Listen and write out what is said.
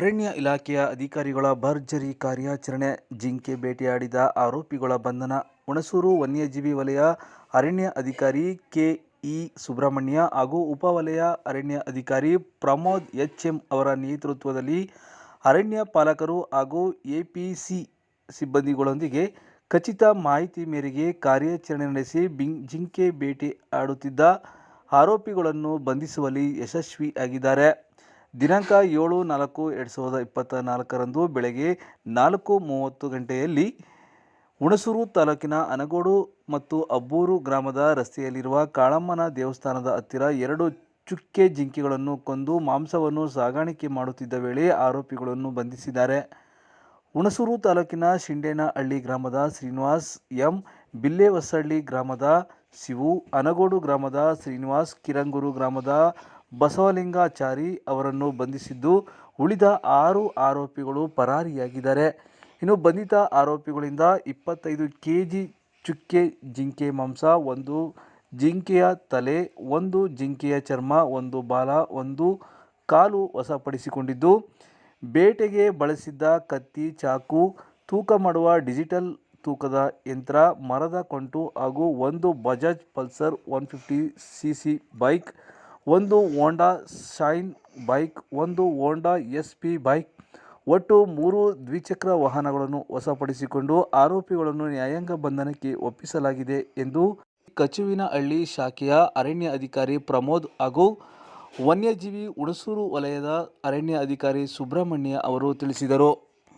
ಅರಣ್ಯ ಇಲಾಖೆಯ ಅಧಿಕಾರಿಗಳ ಭರ್ಜರಿ ಕಾರ್ಯಾಚರಣೆ, ಜಿಂಕೆ ಬೇಟೆಯಾಡಿದ ಆರೋಪಿಗಳ ಬಂಧನ, ಹುಣಸೂರು ವನ್ಯಜೀವಿ ವಲಯ ಅರಣ್ಯ ಅಧಿಕಾರಿ ಕೆ ಇ ಸುಬ್ರಹ್ಮಣ್ಯ ಹಾಗೂ ಉಪವಲಯ ಅರಣ್ಯ ಅಧಿಕಾರಿ ಪ್ರಮೋದ್ ಎಚ್ ಎಂ ಅವರ ನೇತೃತ್ವದಲ್ಲಿ ಅರಣ್ಯ ಪಾಲಕರು ಹಾಗೂ ಎಪಿಸಿ ಸಿಬ್ಬಂದಿಗಳೊಂದಿಗೆ ಖಚಿತ ಮಾಹಿತಿ ಮೇರೆಗೆ ಕಾರ್ಯಾಚರಣೆ ನಡೆಸಿ ಬಿಂ- ಜಿಂಕೆ ಬೇಟೆ ಆಡುತ್ತಿದ್ದ ಆರೋಪಿಗಳನ್ನು ಬಂಧಿಸುವಲ್ಲಿ ಯಶಸ್ವಿಯಾಗಿದ್ದಾರೆ. ದಿನಾಂಕ ಏಳು ನಾಲ್ಕು ಎರಡು ಸಾವಿರದ ಇಪ್ಪತ್ತ ನಾಲ್ಕರಂದು ಬೆಳಗ್ಗೆ ನಾಲ್ಕು ಮೂವತ್ತು ಗಂಟೆಯಲ್ಲಿ ಹುಣಸೂರು ತಾಲೂಕಿನ ಅನಗೋಡು ಮತ್ತು ಅಬ್ಬೂರು ಗ್ರಾಮದ ರಸ್ತೆಯಲ್ಲಿರುವ ಕಾಳಮ್ಮನ ದೇವಸ್ಥಾನದ ಹತ್ತಿರ ಎರಡು ಚುಕ್ಕೆ ಜಿಂಕೆಗಳನ್ನು ಕೊಂದು ಮಾಂಸವನ್ನು ಸಾಗಾಣಿಕೆ ಮಾಡುತ್ತಿದ್ದ ವೇಳೆ ಆರೋಪಿಗಳನ್ನು ಬಂಧಿಸಿದ್ದಾರೆ. ಹುಣಸೂರು ತಾಲೂಕಿನ ಶಿಂಡೇನಹಳ್ಳಿ ಗ್ರಾಮದ ಶ್ರೀನಿವಾಸ್ ಎಂ. ಬಿಲ್ಲೆವಸಹಳ್ಳಿ ಗ್ರಾಮದ ಶಿವು, ಅನಗೋಡು ಗ್ರಾಮದ ಶ್ರೀನಿವಾಸ್ ಕಿರಂಗೂರು ಗ್ರಾಮದ ಬಸವಲಿಂಗಾಚಾರಿ ಅವರನ್ನು ಬಂಧಿಸಿದ್ದು ಉಳಿದ ಆರು ಆರೋಪಿಗಳು ಪರಾರಿಯಾಗಿದ್ದಾರೆ. ಇನ್ನು ಬಂಧಿತ ಆರೋಪಿಗಳಿಂದ ಇಪ್ಪತ್ತೈದು ಕೆ ಜಿ ಚುಕ್ಕೆ ಜಿಂಕೆ ಮಾಂಸ, ಒಂದು ಜಿಂಕೆಯ ತಲೆ, ಒಂದು ಜಿಂಕೆಯ ಚರ್ಮ, ಒಂದು ಬಾಲ, ಒಂದು ಕಾಲು ವಶಪಡಿಸಿಕೊಂಡಿದ್ದು, ಬೇಟೆಗೆ ಬಳಸಿದ್ದ ಕತ್ತಿ, ಚಾಕು, ತೂಕ ಮಾಡುವ ಡಿಜಿಟಲ್ ತೂಕದ ಯಂತ್ರ, ಮರದ ಕೊಂಟು ಹಾಗೂ ಒಂದು Bajaj Pulsar one fifty C C bike ಒಂದು ಹೋಂಡಾ ಶೈನ್ ಬೈಕ್ ಒಂದು ಹೋಂಡಾ ಎಸ್ ಪಿ ಬೈಕ್ ಒಟ್ಟು ಮೂರು ದ್ವಿಚಕ್ರ ವಾಹನಗಳನ್ನು ವಶಪಡಿಸಿಕೊಂಡು ಆರೋಪಿಗಳನ್ನು ನ್ಯಾಯಾಂಗ ಬಂಧನಕ್ಕೆ ಒಪ್ಪಿಸಲಾಗಿದೆ ಎಂದು ಕಚುವಿನಹಳ್ಳಿ ಶಾಖೆಯ ಅರಣ್ಯ ಅಧಿಕಾರಿ ಪ್ರಮೋದ್ ಹಾಗೂ ವನ್ಯಜೀವಿ ಹುಣಸೂರು ವಲಯದ ಅರಣ್ಯ ಅಧಿಕಾರಿ ಸುಬ್ರಹ್ಮಣ್ಯ ಅವರು ತಿಳಿಸಿದರು.